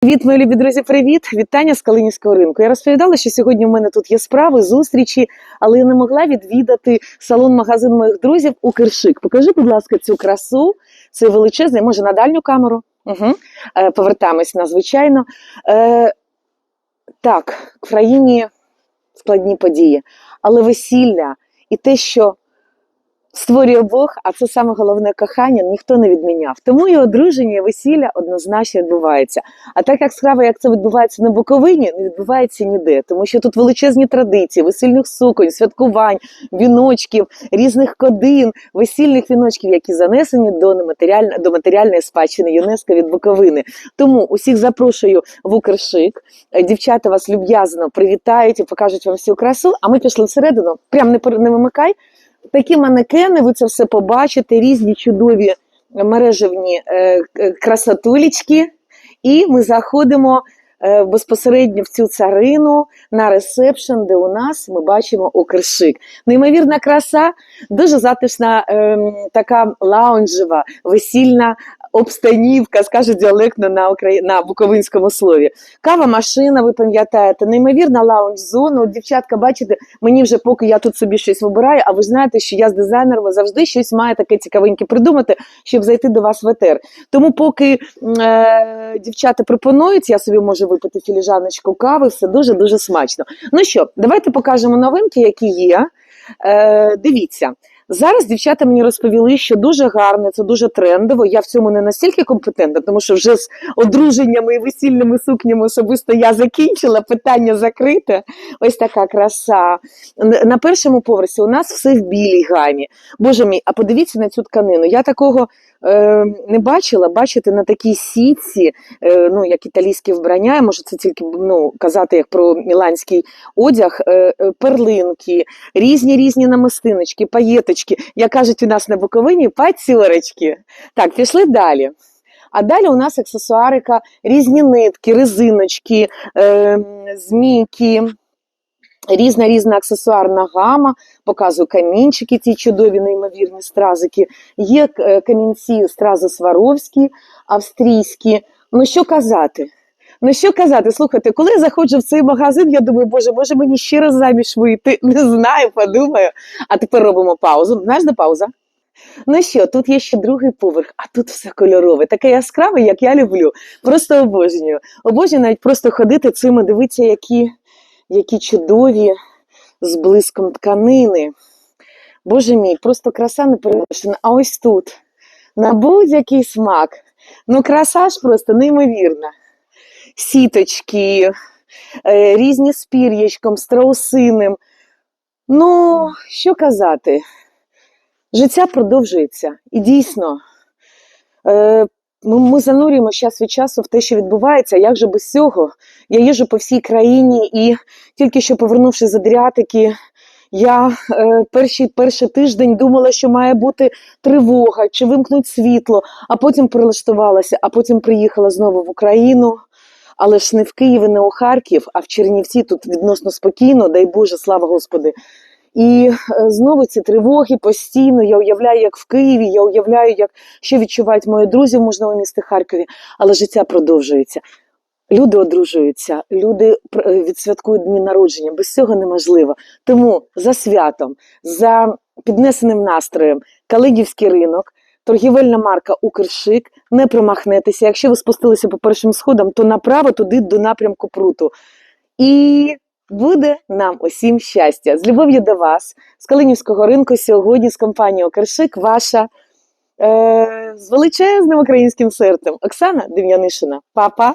Привіт, мої любі друзі, привіт! Вітання з Калинівського ринку. Я розповідала, що сьогодні в мене тут є справи, зустрічі, але я не могла відвідати салон-магазин моїх друзів у Киршик. Покажи, будь ласка, цю красу. Це величезний, може на дальню камеру. Угу. Е, повертаємось надзвичайно. Е, так, в країні складні події, але весілля і те, що створює Бог, а це саме головне кохання, ніхто не відміняв. Тому і одруження, і весілля однозначно відбувається. А так як справа, як це відбувається на Буковині, не відбувається ніде, тому що тут величезні традиції, весільних суконь, святкувань, віночків, різних кодин, весільних віночків, які занесені до нематеріальної до матеріальної спадщини ЮНЕСКО від Буковини. Тому усіх запрошую в Укршик. Е, Дівчата вас люб'язно привітають і покажуть вам всю красу. А ми пішли всередину. Прям не не вимикай. Такі манекени, ви це все побачите, різні чудові мережевні красотулічки. красотулечки. І ми заходимо е, безпосередньо в цю царину на ресепшн, де у нас ми бачимо окришик. Неймовірна краса, дуже затишна ем, така лаунжева, весільна обстанівка, скажу діалектно на, Украї... на буковинському слові. Кава машина, ви пам'ятаєте, неймовірна лаунж-зона. Дівчатка, бачите, мені вже поки я тут собі щось вибираю, а ви знаєте, що я з дизайнером завжди щось маю таке цікавеньке придумати, щоб зайти до вас в етер. Тому поки е, дівчата пропонують, я собі можу випити філіжаночку кави, все дуже-дуже смачно. Ну що, давайте покажемо новинки, які є. Е, дивіться. Зараз дівчата мені розповіли, що дуже гарно, це дуже трендово. Я в цьому не настільки компетентна, тому що вже з одруженнями і весільними сукнями особисто я закінчила, питання закрите. Ось така краса. На першому поверсі у нас все в білій гамі. Боже мій, а подивіться на цю тканину. Я такого е, не бачила. Бачите, на такій сітці, е, ну як італійське вбрання, я можу це тільки ну, казати як про міланський одяг, е, перлинки, різні різні намистиночки, паєточки. Як кажуть у нас на Буковині, пацьорочки. Так, пішли далі. А далі у нас аксесуарика, різні нитки, резиночки, е, змійки, різна різна аксесуарна гама. Показую камінчики, ці чудові, неймовірні стразики. Є е, камінці стрази Сваровські, австрійські. Ну що казати? Ну що казати, слухайте, коли я заходжу в цей магазин, я думаю, боже, може мені ще раз заміж вийти? Не знаю, подумаю. А тепер робимо паузу. Знаєш, де пауза? Ну що, тут є ще другий поверх, а тут все кольорове, таке яскраве, як я люблю. Просто обожнюю. Обожнюю навіть просто ходити цими, дивіться, які, які чудові з блиском тканини. Боже мій, просто краса не перевершена. А ось тут на будь-який смак. Ну, краса ж просто неймовірна. Сіточки, е, різні з пір'ячком, страусиним. Ну, що казати? Життя продовжується. І дійсно, е, ми, ми занурюємо час від часу в те, що відбувається. Як же без цього? Я їжджу по всій країні, і тільки що повернувшись з Адріатики, я е, перший, перший тиждень думала, що має бути тривога, чи вимкнуть світло, а потім перелаштувалася, а потім приїхала знову в Україну. Але ж не в Києві, не у Харків, а в Чернівці тут відносно спокійно, дай Боже, слава Господи. І е, знову ці тривоги постійно. Я уявляю, як в Києві, я уявляю, як що відчувають мої друзі в можливо місті Харкові, але життя продовжується. Люди одружуються, люди е, відсвяткують дні народження. Без цього неможливо. Тому за святом, за піднесеним настроєм, Калинівський ринок, торгівельна марка Укршик. Не промахнетеся. Якщо ви спустилися по першим сходам, то направо туди до напрямку пруту. І буде нам усім щастя. З любов'ю до вас, з Калинівського ринку сьогодні з компанією Кершик, ваша е, з величезним українським серцем Оксана Дем'янишина. Папа.